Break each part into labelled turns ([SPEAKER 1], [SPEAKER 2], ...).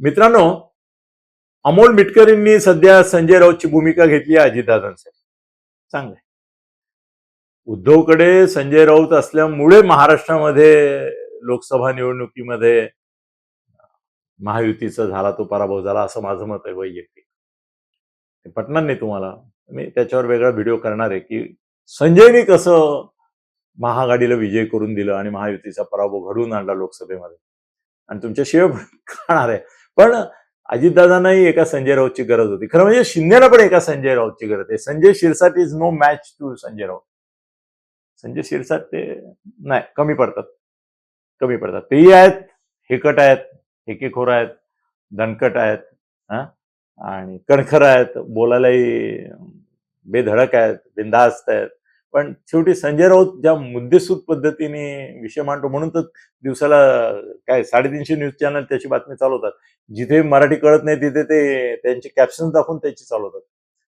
[SPEAKER 1] मित्रांनो अमोल मिटकरींनी सध्या संजय राऊतची भूमिका घेतली आहे अजितदादांसाठी. चांगलं आहे. उद्धवकडे संजय राऊत असल्यामुळे महाराष्ट्रामध्ये लोकसभा निवडणुकीमध्ये महायुतीचा झाला तो पराभव झाला असं माझं मत आहे वैयक्तिक. पटणार नाही तुम्हाला. मी त्याच्यावर वेगळा व्हिडिओ करणार आहे की संजयने कसं महाआघाडीला विजय करून दिलं आणि महायुतीचा पराभव घडवून आणला लोकसभेमध्ये. आणि तुमच्या शिवाय खाणार आहे. पण अजितदादांनाही एका संजय राऊतची गरज होती. खरं म्हणजे शिंदेला पण एका संजय राऊतची गरज आहे Sanjay Shirsat is no match to Sanjay Raut. Sanjay Shirsat ते नाही कमी पडतात. कमी पडतात. तेही आहेत हेकट आहेत हेकेखोर आहेत दणकट आहेत हा? आणि कणखर आहेत बोलायलाही बेधडक आहेत बिंदास्त आहेत. पण शेवटी संजय राऊत ज्या मुद्देसूद पद्धतीने विषय मांडतो म्हणून तर दिवसाला काय साडेतीनशे न्यूज चॅनल त्याची बातमी चालवतात. जिथे मराठी कळत नाही तिथे ते त्यांचे कॅप्शन दाखवून त्याची चालवतात.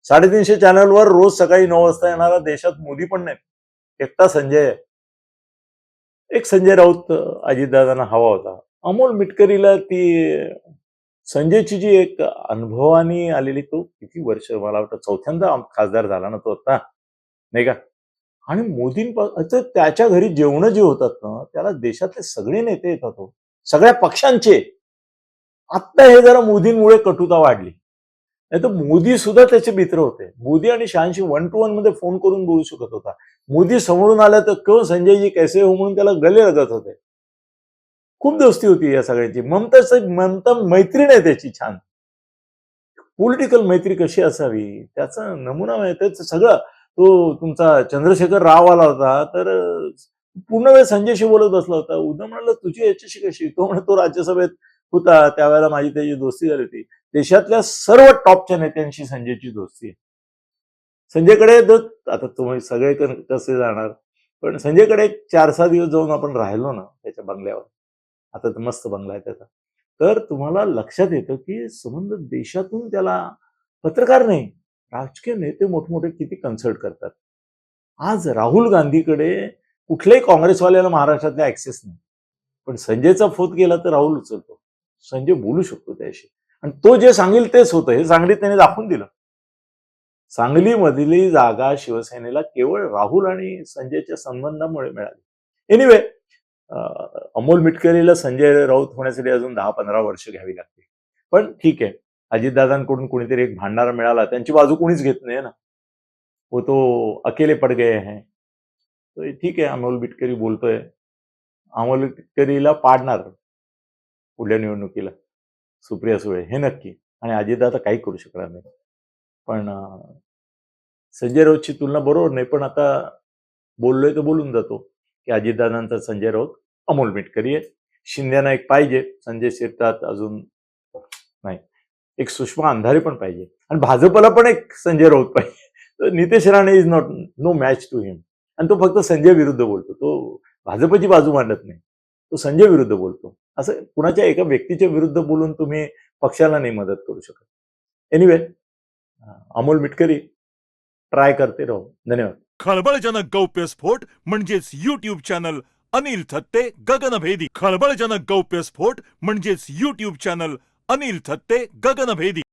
[SPEAKER 1] साडेतीनशे चॅनलवर रोज सकाळी नऊ वाजता येणारा देशात मोदी पण नाही एकटा संजय आहे. एक संजय राऊत अजितदादांना हवा होता. अमोल मिटकरीला ती संजयची जी एक अनुभवानी आलेली तो किती वर्ष मला वाटतं चौथ्यांदा खासदार झाला ना तो आता. नाही का? आणि मोदींपासून त्याच्या घरी जेवणं जे होतात ना त्याला देशातले सगळे नेते येतात हो. सगळ्या पक्षांचे. आत्ता हे जरा मोदींमुळे कटुता वाढली. नाही तर मोदी सुद्धा त्याचे मित्र होते. मोदी आणि शहाशी वन टू वनमध्ये फोन करून बोलू शकत होता. मोदी समोरून आला तर क्यों संजयजी कैसे हो म्हणून त्याला गले लगत होते. खूप दोस्ती होती या सगळ्याची. ममता ममता मैत्रीण आहे त्याची छान. पॉलिटिकल मैत्री कशी असावी? त्याचा नमुना आहे. त्याचं सगळं तो तुमचा चंद्रशेखर राव आला होता तर पूर्ण वेळ संजयशी बोलत बसला होता. उद्धव म्हणाला तुझी याच्याशी कशी? तो म्हणे तो राज्यसभेत होता त्यावेळेला माझी त्याची दोस्ती झाली होती. देशातल्या सर्व टॉपच्या नेत्यांशी संजयची दोस्ती आहे. संजयकडे जर- आता तुम्ही सगळे कसे जाणार? पण संजयकडे एक चार सहा दिवस जाऊन आपण राहिलो ना त्याच्या बंगल्यावर. आता तर मस्त बंगला आहे त्याचा. तर तुम्हाला लक्षात येतं की संबंध देशातून त्याला पत्रकार नाही. राजकीय नेते मोठमोठे किती कन्सल्ट करतात. आज राहुल गांधीकडे कुठल्याही काँग्रेसवाल्याला महाराष्ट्रातले ऍक्सेस नाही. पण संजयचा फोत गेला तर राहुल उचलतो. संजय बोलू शकतो त्याशी आणि तो जे सांगेल तेच होतं. हे सांगलीत त्याने दाखवून दिलं. सांगलीमधली जागा शिवसेनेला केवळ राहुल आणि संजयच्या संबंधामुळे मिळाली. एनिवे अमोल मिटकरीला संजय राऊत होण्यासाठी अजून दहा पंधरा वर्ष घ्यावी लागते पण ठीक आहे. अजितदादांकडून कोणीतरी एक भांडारा मिळाला त्यांची बाजू कोणीच घेत नाही ना. वो तो अकेले पड गए हैं तो ठीक आहे अमोल बिटकरी बोलतोय. अमोल बिटकरीला पाडणार पुढल्या निवडणुकीला. सुप्रिया सुळे हे नक्की. आणि अजितदादा काही करू शकणार नाही. पण संजय राऊतची तुलना बरोबर नाही पण आता बोललोय तर बोलून जातो की अजितदादांचा संजय राऊत अमोल मिटकरी आहे. शिंद्यांना एक पाहिजे संजय शिरतात अजून नाही. एक सुषमा अंधारे पण पाहिजे. आणि भाजपला पण एक संजय राऊत पाहिजे. Nitesh Rane is not no match to him आणि तो फक्त संजय विरुद्ध बोलतो. तो भाजपची बाजू मांडत नाही. तो संजय विरुद्ध बोलतो. असं कुणाच्या एका व्यक्तीच्या विरुद्ध बोलून तुम्ही पक्षाला नाही मदत करू शकत. एनिवे अमोल मिटकरी ट्राय करते राहू. धन्यवाद.
[SPEAKER 2] खळबळजनक गौप्यस्फोट म्हणजेच युट्यूब चॅनल अनिल थत्ते गगनभेदी. खळबळजनक गौप्यस्फोट म्हणजेच युट्यूब चॅनल अनिल थत्ते गगनभेदी.